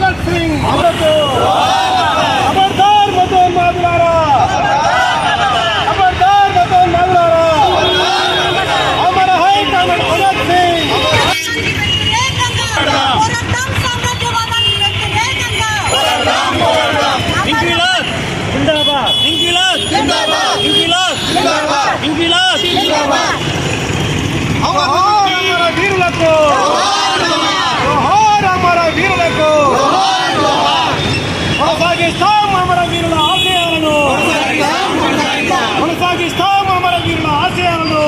భగత్ సింగ్ అమృత్ ఖబర్దార్ మతోన్ మాదులారా ఖబర్దార్ మతోన్ మాదులారా అమర హై కమల్ భగత్ సింగ్ పోరాటం సామ్రాజ్యవాదాన్ని వ్యతిరేకంగా ఇంక్విలాబ్ జిందాబాద్ ఇంక్విలాబ్ ఇంక్విలాబ్ ఇంక్విలాబ్ జోహార్ అమర వీరులకు జోహార్ అమర వీరులకు కొనసాగిస్తాం అమర వీరుల ఆశయాలను కొనసాగిస్తాం అమర వీరుల ఆశయాలను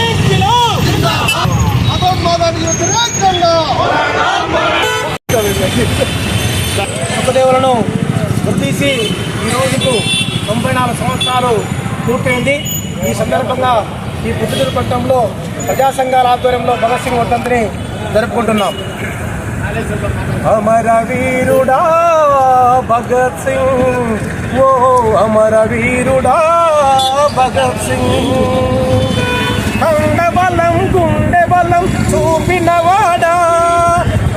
ఇంక్విలాబ్! శుభదేవులను గుర్తీసి ఈ రోజుకు తొంభై నాలుగు సంవత్సరాలు పూర్తయింది. ఈ సందర్భంగా ఈ పుత్తూరు పట్టణంలో ప్రజా సంఘాల ఆధ్వర్యంలో భగత్ సింగ్ వర్ధంతిని జరుపుకుంటున్నాం. అమర వీరుడా భగత్ సింగ్. ఓ అమర వీరుడా భగత్ సింగ్. కండ బలం గుండె బలం చూపినవాడా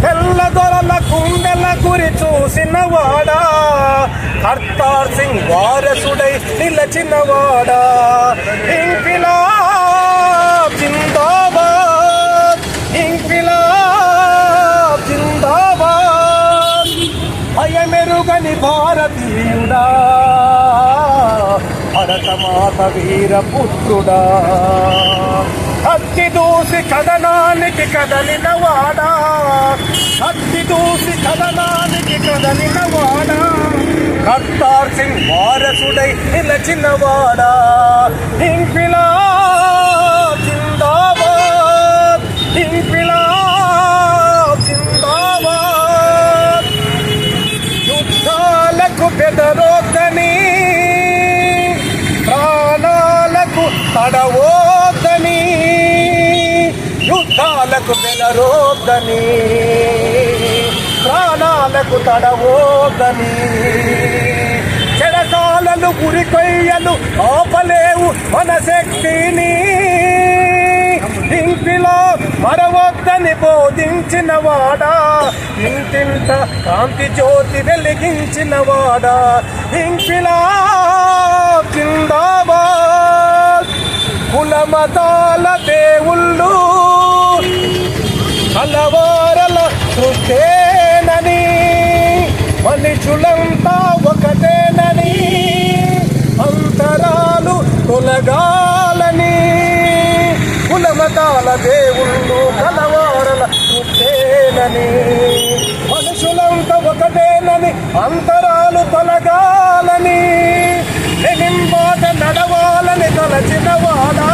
తెల్ల దొరల కుండెల గురి చూసినవాడా కర్తార్ సింగ్ వారసుడై నిలచినవాడా ఇంకిలాబ్ జిందాబాద్ ఇంకిలాబ్ జిందాబాద్. భయమెరుగని భారతీయుడా భరతమాత వీరపుత్రుడా. కత్తి దూసి కథనానికి కదలినవాడా శక్తి దూసి కదలానికి కదలిన వాడా. కర్తార్ సింగ్ వారసుడై నిలచిన వాడా. ఇంపిలా జిందాబాద్. ఇంపిలా జిందాబాద్. యుద్ధాలకు బెదరోద్దని ప్రాణాలకు తడవోద్దని యుద్ధాలకు బెదరోద్దని ప్రాణాలకు తడవోగని. చెడసాలలు గురికొయ్యలు ఆపలేవు మన శక్తిని. ఇంటిలో మరవద్దని బోధించిన వాడా. ఇంటింత కాంతి జ్యోతి వెలిగించిన వాడా. ఇంటిలా జిందాబాద్ దేవుళ్ళు కలవారల సృష్టేనని మనుషులంతా ఒకటేనని అంతరాలు తొలగాలని కులమతాల దేవుళ్ళు కలవారల సృష్టేనని మనుషులంతా ఒకటేనని అంతరాలు తొలగాలని లెనింబాట నడవాలని తలచిన వాడా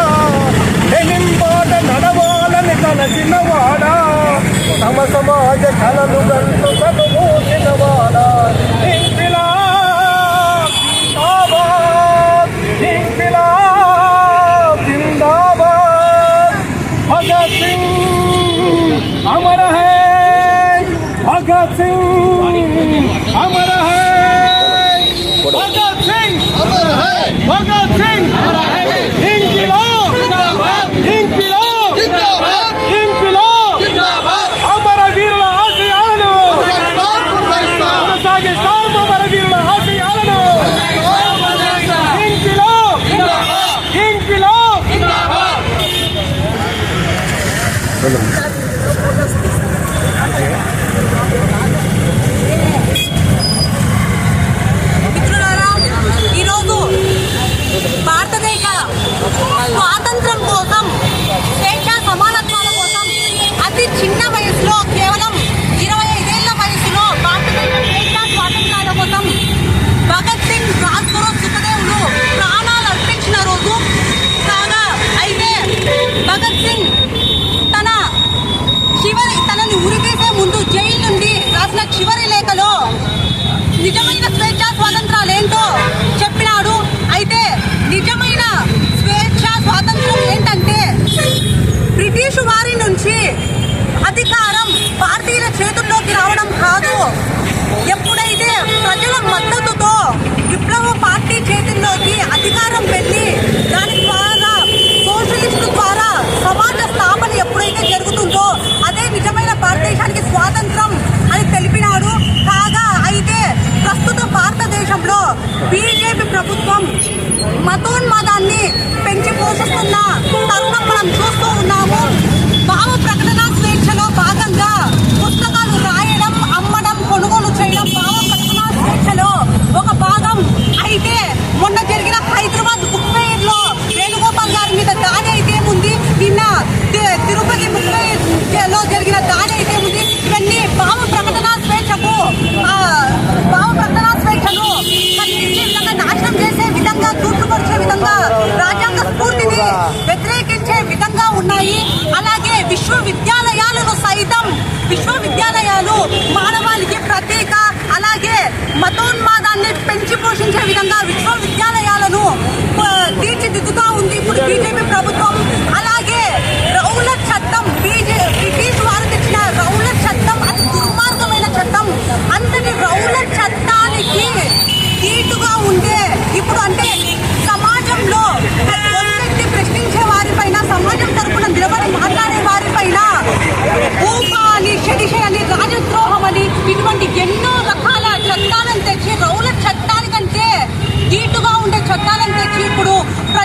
లెనింబాట నడవాలని తలచిన వాడా. తమ సమాజ కలలు గంటు భగత్ సింగ్ చివరి లేఖలో నిజమైన స్వేచ్ఛ స్వాతంత్రాలు ఏంటో చెప్పినాడు. అయితే నిజమైన స్వేచ్ఛ స్వాతంత్రం ఏంటంటే బ్రిటిష్ వారి నుంచి ప్రభుత్వం మతోన్మాదాన్ని పెంచి పోషిస్తున్న తరుణం మనం చూస్తున్నాం. వ్యతిరేకించే విధంగా ఉన్నాయి. అలాగే విశ్వవిద్యాలయాలను సైతం విశ్వవిద్యాలయాలు మానవాళికి ప్రతీక. అలాగే మతోన్మాదాన్ని పెంచి పోషించే విధంగా విశ్వవిద్యాలయాలను ఆ, తీర్చిదిద్దుతా ఉంది. ఇప్పుడు బీజేపీ ప్రభుత్వం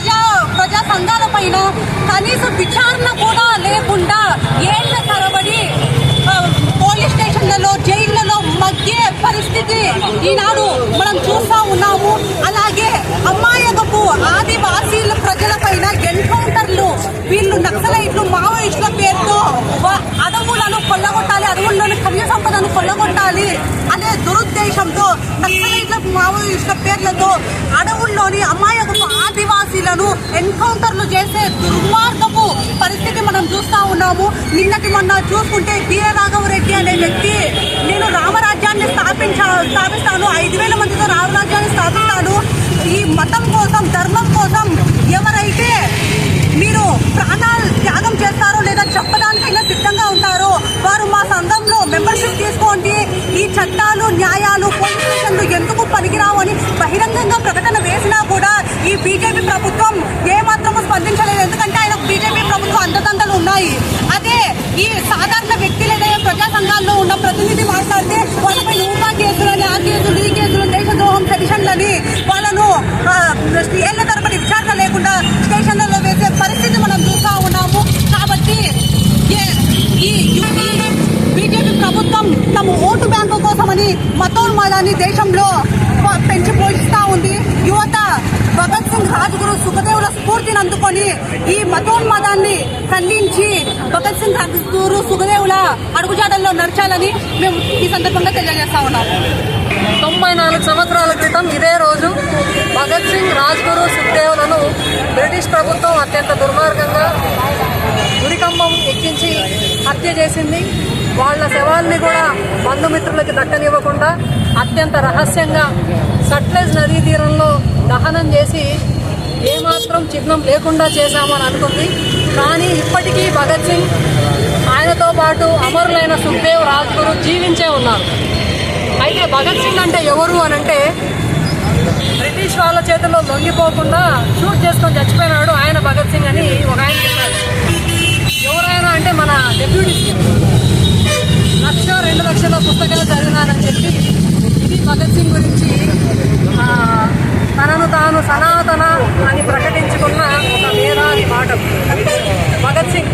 ప్రజా ప్రజా సంఘాల పైన కనీస విచారణ కూడా లేకుండా ఏళ్ళ తరబడి పోలీస్ స్టేషన్లలో జైళ్ళలో మధ్య పరిస్థితి ఈనాడు మనం చూస్తా ఉన్నాము. అలాగే అమ్మాయకపు ఆదివాసీల ప్రజల పైన ఎన్కౌంటర్లు వీళ్ళు నక్సలైట్లు మావోయిస్టుల పేరుతో వా- అడవులను కొల్లగొట్టాలి అడవుల్లోని ఖనిజ సంపదను కొల్లగొట్టాలి అనే దురుద్దేశంతో నక్సలైట్ల మావోయిస్టుల పేర్లతో అడవుల్లోని ఆదివాసీలను ఎన్కౌంటర్లు చేసే దుర్మార్గపు పరిస్థితి మనం చూస్తా ఉన్నాము. నిన్నటి మొన్న చూసుకుంటే బిఏ రాఘవరెడ్డి అనే వ్యక్తి నేను రామరాజ్యాన్ని స్థాపించా స్థాపిస్తాను ఐదు వేల మందితో రామరాజ్యాన్ని స్థాపిస్తాను ఈ మతం కోసం ధర్మం కోసం ఎవరైతే మీరు ప్రాణాలు త్యాగం చేస్తారో లేదా చెప్పడానికైనా సిద్ధంగా ఉంటారో వారు మా సంఘంలో మెంబర్షిప్ తీసుకోండి. ఈ చట్టాలు న్యాయాలు పోలీస్ స్టేషన్లు ఎందుకు పనికిరావు అని బహిరంగ వేసినా కూడా ఈ బీజేపీ ప్రభుత్వం ఏమాత్రము స్పందించలేదు ఎందుకంటే ఆయన బీజేపీ ప్రభుత్వం అంతదండలు ఉన్నాయి అదే ఈ సాధారణ వ్యక్తి లేదా ప్రజా సంఘాల్లో ఉన్న ప్రతినిధి మాట్లాడితే వాళ్ళపై నూకా కేసులని ఆ కేసులు ఈ కేసులు దేశద్రోహం సెడిషన్లని వాళ్ళను ఆ, ఏళ్ళ తరబడి విచారణ లేకుండా స్టేషన్లలో వేసే పరిస్థితి మనం చూస్తా ఉన్నాము కాబట్టి ఏ- ఈ ఈ బీజేపీ ప్రభుత్వం తమ ఓటు బ్యాంకు కోసమని మతోన్మాదాన్ని దేశంలో పెంచి పోషిస్తా ఉంది. యువత భగత్ సింగ్ రాజ్గురు సుఖదేవుల స్ఫూర్తిని అందుకొని ఈ మతోన్మాదాన్ని ఖండించి భగత్ సింగ్ రాజ్గురు సుఖదేవుల అడుగుజాడల్లో నడచాలని మేము ఈ సందర్భంగా తెలియజేస్తా ఉన్నాము తొంభై నాలుగు సంవత్సరాల క్రితం ఇదే రోజు భగత్ సింగ్ రాజ్గురు సుఖదేవులను బ్రిటిష్ ప్రభుత్వం అత్యంత దుర్మార్గంగా ఉరికంబం ఎక్కించి హత్య చేసింది. వాళ్ళ శవాల్ని కూడా బంధుమిత్రులకి దక్కనివ్వకుండా అత్యంత రహస్యంగా సట్లెజ్ నదీ తీరంలో దహనం చేసి ఏమాత్రం చిహ్నం లేకుండా చేశామని అనుకుంది. కానీ ఇప్పటికీ భగత్ సింగ్ ఆయనతో పాటు అమరులైన సుఖదేవ్ రాజ్గురు జీవించే ఉన్నారు. అయితే భగత్ సింగ్ అంటే ఎవరు అని అంటే బ్రిటిష్ వాళ్ళ చేతుల్లో లొంగిపోకుండా షూట్ చేసుకొని చచ్చిపోయినాడు ఆయన భగత్ సింగ్ అని ఒక ఆయన చెప్పారు. ఎవరైనా అంటే మన డెప్యూటీ లక్ష రెండు లక్షల పుస్తకాలు చదివినానని చెప్పి ఇది భగత్ సింగ్ గురించి తనను తాను సనాతన అని ప్రకటించుకున్న ఒక మేధావి మాట భగత్ సింగ్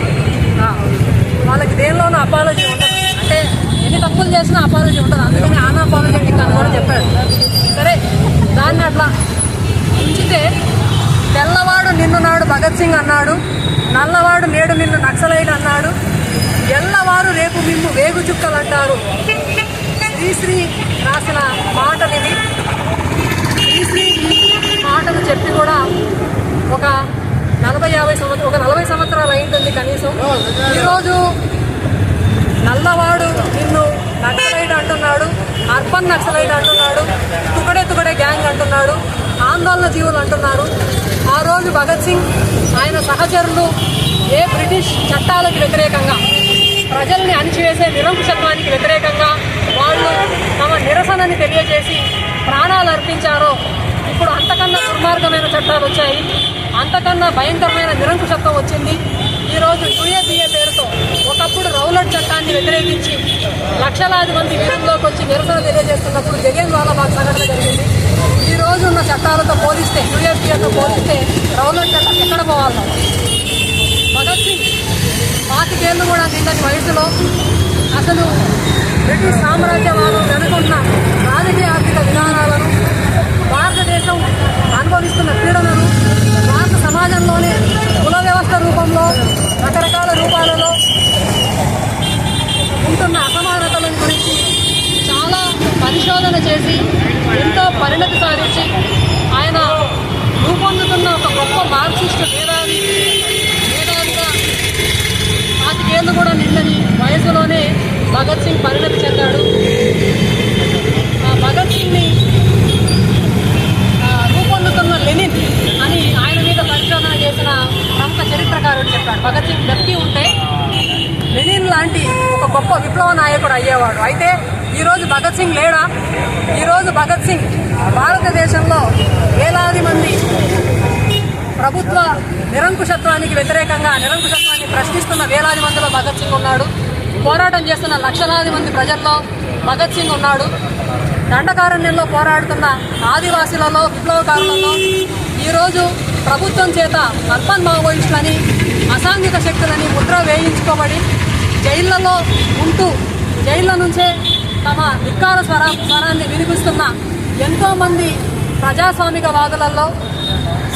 వాళ్ళకి దేనిలోనూ అపాలజీ ఉండదు. అంటే ఎన్ని తప్పులు చేసినా అపాలజీ ఉండదు. అందుకని ఆన్ అపాలజెటిక్ అని కూడా చెప్పాడు సరే దాన్ని అట్లా ఉంచితే తెల్లవాడు నిన్ను నాడు భగత్ సింగ్ అన్నాడు నల్లవాడు నేడు నిన్ను నక్సలైట్ అన్నాడు ఎల్లవారు రేపు మిమ్ము వేగు చుక్కలు అంటారు శ్రీశ్రీ రాసిన మాటలివి శ్రీశ్రీ మాటలు చెప్పి కూడా ఒక నలభై యాభై సంవత్సరం ఒక నలభై సంవత్సరాలు అయింటుంది కనీసం. ఈరోజు నల్లవాడు నిన్ను నక్సలైట్ అంటున్నాడు అర్బన్ నక్సలైట్ అంటున్నాడు తుకడే తుకడే గ్యాంగ్ అంటున్నాడు ఆందోళన జీవులు అంటున్నారు. ఆ రోజు భగత్ సింగ్ ఆయన సహచరులు ఏ బ్రిటిష్ చట్టాలకు వ్యతిరేకంగా ప్రజల్ని అణిచివేసే నిరంకుశత్వానికి వ్యతిరేకంగా వాళ్ళు తమ నిరసనని తెలియజేసి ప్రాణాలు అర్పించారో ఇప్పుడు అంతకన్నా దుర్మార్గమైన చట్టాలు వచ్చాయి. అంతకన్నా భయంకరమైన నిరంకుశత్వం వచ్చింది. ఈరోజు యుఏబిఏ పేరుతో ఒకప్పుడు రౌలట్ చట్టాన్ని వ్యతిరేకించి లక్షలాది మంది వీరంలోకి వచ్చి నిరసన తెలియజేస్తున్నప్పుడు జగన్ వాలాబాగ్ సంఘటన జరిగింది. ఈ రోజు ఉన్న చట్టాలతో పోలిస్తే యుఏబిఏతో పోలిస్తే రౌలట్ చట్టం ఎక్కడ పోవాలి? భగత్ సింగ్ పాతికేళ్ళు కూడా నిన్నటి వయసులో అసలు బ్రిటిష్ సామ్రాజ్యవాదం వెనుకున్న రాజకీయ ఆర్థిక విధానాలను భారతదేశం అనుభవిస్తున్న పీడనను భారత సమాజంలోని కుల వ్యవస్థ రూపంలో రకరకాల రూపాలలో ఉంటున్న అసమానతల గురించి చాలా పరిశోధన చేసి ఎంతో పరిణతి సాధించి ఆయన రూపొందుతున్న ఒక గొప్ప మార్క్సిస్ట్ మేధావి భగత్ సింగ్ పరిణతి చెందాడు. ఆ భగత్ సింగ్ని రూపొందుతున్న లెనిన్ అని ఆయన మీద పరిశోధన చేసిన ప్రముఖ చరిత్రకారుడు చెప్పాడు. భగత్ సింగ్ వ్యక్తి ఉంటే లెనిన్ లాంటి ఒక గొప్ప విప్లవ నాయకుడు అయ్యేవాడు. అయితే ఈరోజు భగత్ సింగ్ లేడా? ఈరోజు భగత్ సింగ్ భారతదేశంలో వేలాది మంది ప్రభుత్వ నిరంకుశత్వానికి వ్యతిరేకంగా నిరంకుశత్వాన్ని ప్రశ్నిస్తున్న వేలాది మందిలో భగత్ సింగ్ ఉన్నాడు. పోరాటం చేస్తున్న లక్షలాది మంది ప్రజల్లో భగత్ సింగ్ ఉన్నాడు. దండకారణ్యంలో పోరాడుతున్న ఆదివాసీలలో విప్లవకారులలో ఈరోజు ప్రభుత్వం చేత అర్బన్ మావోయిస్టులని అసాంఘిక శక్తులని ముద్ర వేయించుకోబడి జైళ్ళలో ఉంటూ జైళ్ళ నుంచే తమ ధిక్కార స్వర స్వరాన్ని వినిపిస్తున్న ఎంతోమంది ప్రజాస్వామిక వాదులలో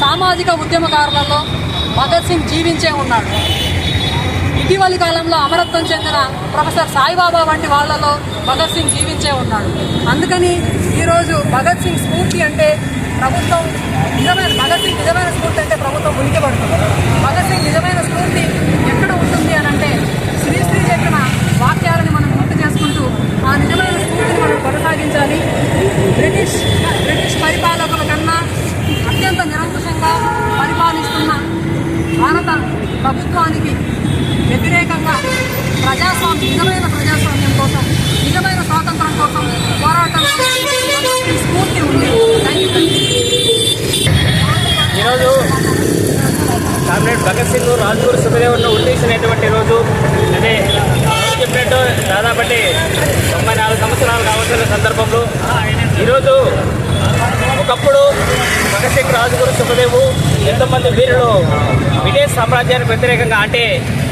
సామాజిక ఉద్యమకారులలో భగత్ సింగ్ జీవించే ఉన్నాడు. ఇటీవలి కాలంలో అమరత్వం చెందిన ప్రొఫెసర్ సాయిబాబా వంటి వాళ్ళలో భగత్ సింగ్ జీవించే ఉన్నాడు. అందుకని ఈరోజు భగత్ సింగ్ స్ఫూర్తి అంటే ప్రభుత్వం నిజమైన భగత్ సింగ్ నిజమైన స్ఫూర్తి అంటే ప్రభుత్వం ఉనికిపడుతుంది. భగత్ సింగ్ నిజమైన స్ఫూర్తి ఎక్కడ ఉంటుంది అని అంటే శ్రీశ్రీ చెప్పిన వాక్యాలను మనం గుర్తు చేసుకుంటూ ఆ నిజమైన స్ఫూర్తిని మనం కొనసాగించాలి. బ్రిటిష్ బ్రిటిష్ పరిపాలకుల కన్నా అత్యంత నిరంకుశంగా పరిపాలిస్తున్న భారత ప్రభుత్వానికి ప్రజాస్వామ్యం నిజమైన ప్రజాస్వామ్యం కోసం నిజమైన స్వాతంత్రం కోసం పోరాటం స్ఫూర్తి ఉంది. ఈరోజు కామ్రేడ్ భగత్ సింగ్ రాజ్పూర్ సుఖదేవులను ఉద్దేశించినటువంటి రోజు. అదే చెప్పినట్టు దాదాపు తొంభై నాలుగు సంవత్సరాలు కావాల్సిన సందర్భంలో. ఈరోజు ఒకప్పుడు భగత్ సింగ్ రాజ్గురు సుఖదేవు ఎంతోమంది వీరులు బ్రిటిష్ సామ్రాజ్యానికి వ్యతిరేకంగా అంటే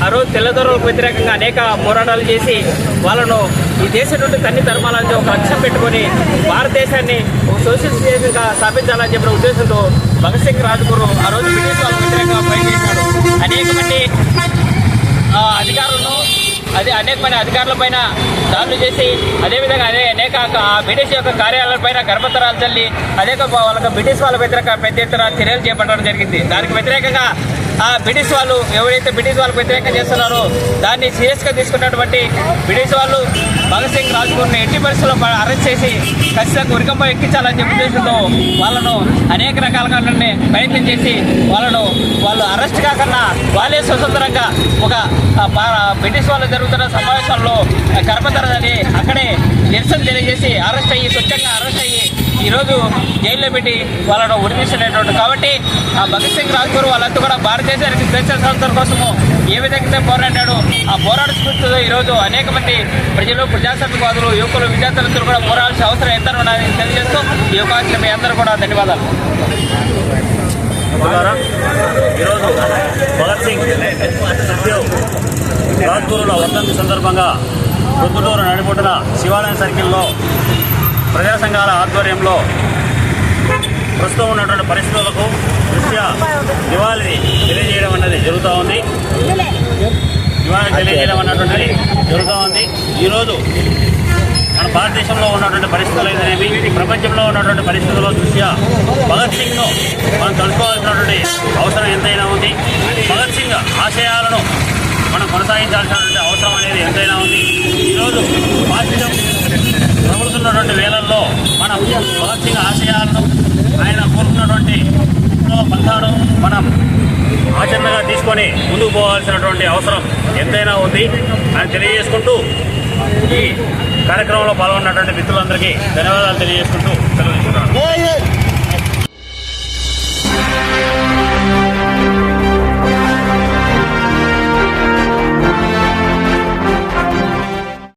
ఆ రోజు తెల్లదొరలకు వ్యతిరేకంగా అనేక పోరాటాలు చేసి వాళ్ళను ఈ దేశం నుండి తన్ని ధర్మాలని ఒక లక్ష్యం పెట్టుకొని భారతదేశాన్ని ఒక సోషలిస్ట్ దేశంగా స్థాపించాలని చెప్పిన ఉద్దేశంతో భగత్ సింగ్ రాజ్గురు ఆ రోజు బ్రిటిష్ వ్యతిరేకంగా ఫైట్ అనేక మంది అధికారులను అదే అనేకమైన అధికారులపైన అధికారుల పైన దాడులు చేసి అదేవిధంగా అదే అనేక బ్రిటిష్ యొక్క కార్యాలయాలపైన గర్భతరాలు చల్లి అనేక వాళ్ళకి బ్రిటిష్ వాళ్ళ వ్యతిరేక పెద్ద ఎత్తున చర్యలు చేపట్టడం జరిగింది. దానికి వ్యతిరేకంగా ఆ బ్రిటిష్ వాళ్ళు ఎవరైతే బ్రిటిష్ వాళ్ళు వ్యతిరేకంగా చేస్తున్నారో దాన్ని సీరియస్గా తీసుకున్నటువంటి బ్రిటిష్ వాళ్ళు భగత్ సింగ్ రాజ్పూర్ని ఎట్టి పరిస్థితుల్లో అరెస్ట్ చేసి ఖచ్చితంగా ఉరికంపై ఎక్కించాలని చెప్పే ఉద్దేశంతో వాళ్ళను అనేక రకాలుగా ప్రయత్నం చేసి వాళ్ళను వాళ్ళు అరెస్ట్ కాకుండా వాళ్ళే స్వతంత్రంగా ఒక బ్రిటిష్ వాళ్ళు జరుగుతున్న సమావేశంలో గర్భధరని అక్కడే నిరసన తెలియజేసి అరెస్ట్ అయ్యి స్వచ్ఛంగా అరెస్ట్ అయ్యి ఈరోజు జైల్లో పెట్టి వాళ్ళను ఉరిమిస్తున్నటువంటి కాబట్టి ఆ భగత్ సింగ్ రాజ్గురు వాళ్ళంతా కూడా భారతదేశానికి స్వేచ్ఛ స్వాతంత్రం కోసము ఏ విధంగా పోరాడాడు ఆ పోరాట స్ఫూర్తితో ఈరోజు అనేక మంది ప్రజలు ప్రజాస్వామ్యవాదులు యువకులు విద్యార్థులందరూ కూడా పోరాడాల్సిన అవసరం ఎంత ఉన్నదని తెలియజేస్తూ ఈ అవకాశం మీ అందరూ కూడా ధన్యవాదాలు. ఈరోజు భగత్ సింగ్ రాజ్గురుల వర్ధంతి సందర్భంగా ప్రొద్దుటూరు నడిపొట్టిన శివాలయం సర్కిల్లో ప్రజా సంఘాల ఆధ్వర్యంలో ప్రస్తుతం ఉన్నటువంటి పరిస్థితులకు దృష్ట్యా నివాళి తెలియజేయడం అన్నది జరుగుతూ ఉంది. దివాళి తెలియజేయడం అన్నటువంటిది జరుగుతూ ఉంది. ఈరోజు మన భారతదేశంలో ఉన్నటువంటి పరిస్థితులు అయితేనేమి ప్రపంచంలో ఉన్నటువంటి పరిస్థితుల దృష్ట్యా భగత్ సింగ్ను మనం తెలుసుకోవాల్సినటువంటి అవసరం ఎంతైనా ఉంది. భగత్ సింగ్ ఆశయాలను మనం కొనసాగించాల్సినటువంటి అవసరం అనేది ఎంతైనా ఉంది. ఈరోజు పార్టీలో భగత్ ఆశయాలను ఆయన కోరుకున్నటువంటి పంతాను మనం ఆచరణగా తీసుకొని ముందుకు పోవాల్సినటువంటి అవసరం ఎంతైనా ఉంది అని తెలియజేసుకుంటూ ఈ కార్యక్రమంలో పాల్గొన్నటువంటి మిత్రులందరికీ ధన్యవాదాలు తెలియజేసుకుంటూ సెలవు తీసుకుంటున్నాను.